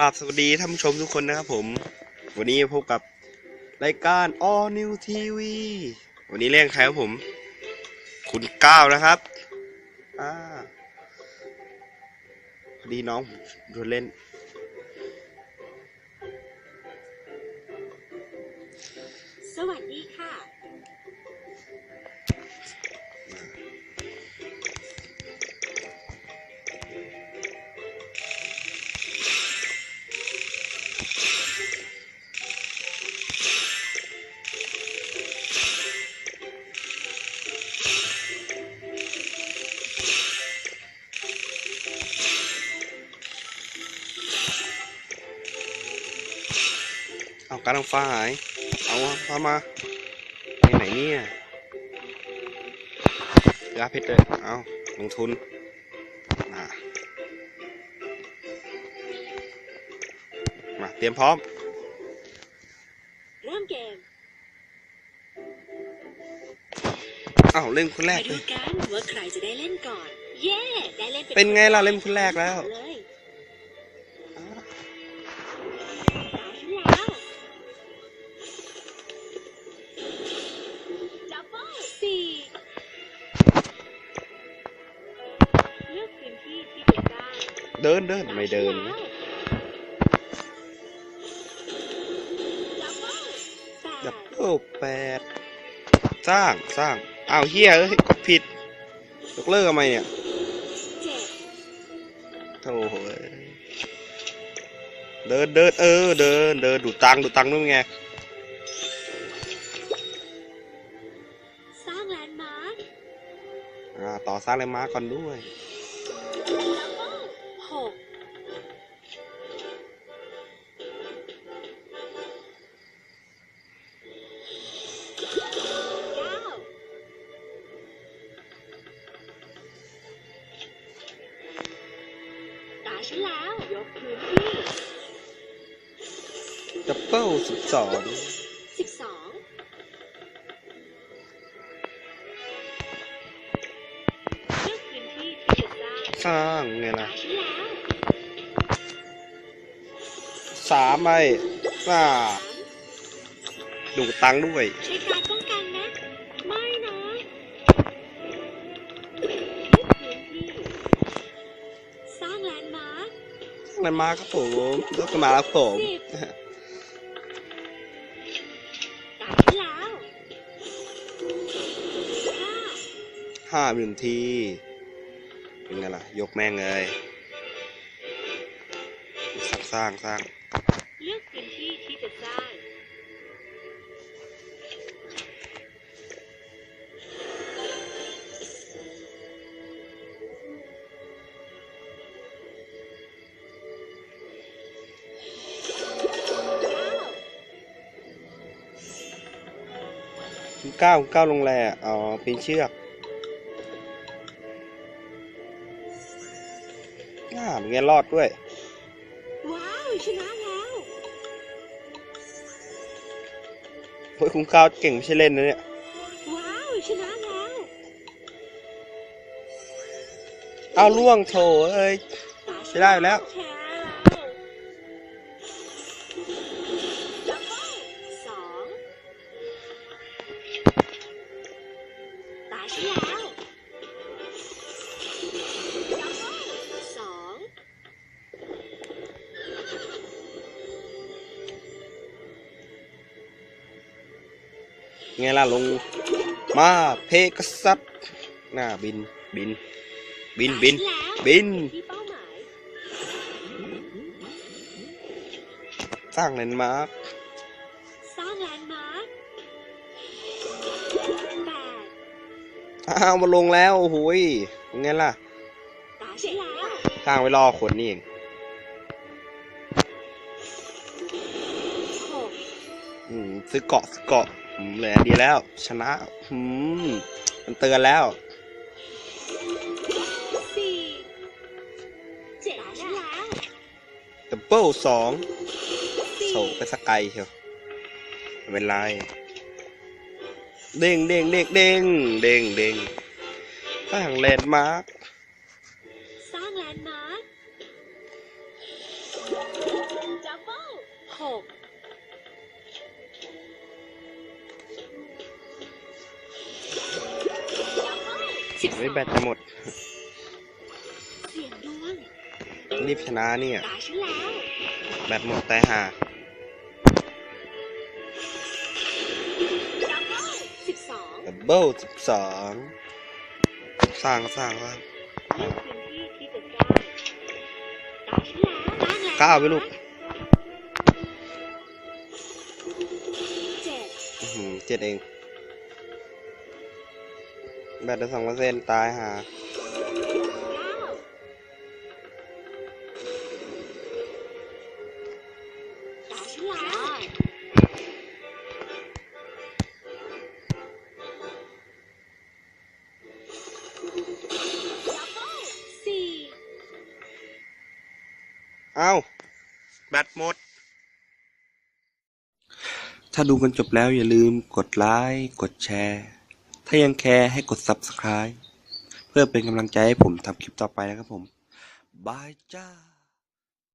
ราบสวัสดีท่านผู้ชมทุกคนนะครับผม วันนี้พบกับรายการ All New TV วันนี้เล่นใครครับผม คุณก้าวนะครับอ่าพอดีน้องโดนเล่น สวัส การทางฟ้าหาย เอาฟ้ามาไปไหนเนี่ยยาพชรเลย เอาลงทุนมามา เตรียมพร้อม เริ่มเกมเอาเล่นคนแรมากเลดูย กันว่าใครจะได้เล่นก่อน เย้ได้เล่นเป็นไงล่ะเล่นคนแรกแล้ว เลยต เดินเดินไม่เดิน ดับเบิ้ลแปดับดเบิลแปดสร้างสร้างอ้าวเฮียเอ้ยกดผิดยกเลิกทำไมเนี่ยเจ็ดโถ่เอ้ยเดินเดินเออเดินเดินดูตังค์ดูตังค์ด้วยไงสร้างแลนด์มาร์คอ่าต่อสร้างอะไรมาก่อนด้วย ดับเบิลสิบสองสิบสองเลือกพื้นที่ที่จะสร้างสร้างไงตาล่ะฉันแล้วสามไปอ่าสามดูตังค์ด้วย ใช้การป้องกันนะ ไม่นะเลือกพื้นที่ สร้างแลนด์มาร์คอะไรมาครับผมยกมาครับผม สิบ ห้าห้าหนึ่งที เป็นไงล่ะ ยกแม่งเลยสร้างสร้างสร้างเลือกพื้นที่ที่จะสร้างเก้าคุณก้าวคุณก้าวลงแรอ๋อปีนเชือก อ่าเป็นไงรอดด้วย ว้าว ชนะแล้วเฮ้ยคุณก้าวเก่งไม่ใช่เล่นนะเนี่ย ว้าว ชนะแล้วเอาล่วงโถเอ้ยตาฉันใช้ได้อยู่แล้วชนะแล้ว ดับเบิ้ลสองตาฉันแล้ว ไงล่ะลงมาเพกซัสหน้าบินบิน บินบินตาฉัแล้วบินที่เป้าหมายสร้างแลนด์มาร์คสร้างแลนด์มาร์คแปดอ้าวมาลงแล้วโอ้โหยเป็นไงล่ะตาฉันแล้วสร้างไว้รอคนนี่เองหกอืมซื้อเกาะซื้อเกาะอืม เหลยอันเดียวแล้ว ชนะอืมมันเตือนแล้วสี่เจ็ดตาฉันแล้วดับเบิลสองสี่โถไปสกไกลเชียวไม่เป็นไรเด้งเด้งเด้งเด้งเด้งเด้งสร้างแลนด์มาร์คสร้างแลนด์มาร์คหก สิบสไม่องแบตจะหมด เสียงดวงรีบชนะเนี่ย ตาฉันแล้ว แบตหมดแต่หาดับเบิ้ลสิบสองดับเบิลสิบสองสร้างก็สร้างว่าเลือกพื้นที่ที่จะสร้างตาฉันแล้วสร้างแล้วเก้าไปลูก เจ็ดอื้อหือเจ็ดเอง แบตสองเปอร์เซ็นต์ตายหาเก้าตาฉันแล้วดับเบิ้ลสี่เอาแบตหมด ถ้าดูกันจบแล้วอย่าลืมกดไลค์ กดแชร์ ถ้ายังแคร์ให้กด Subscribe เพื่อเป็นกำลังใจให้ผมทำคลิปต่อไปนะครับผม บายจ้า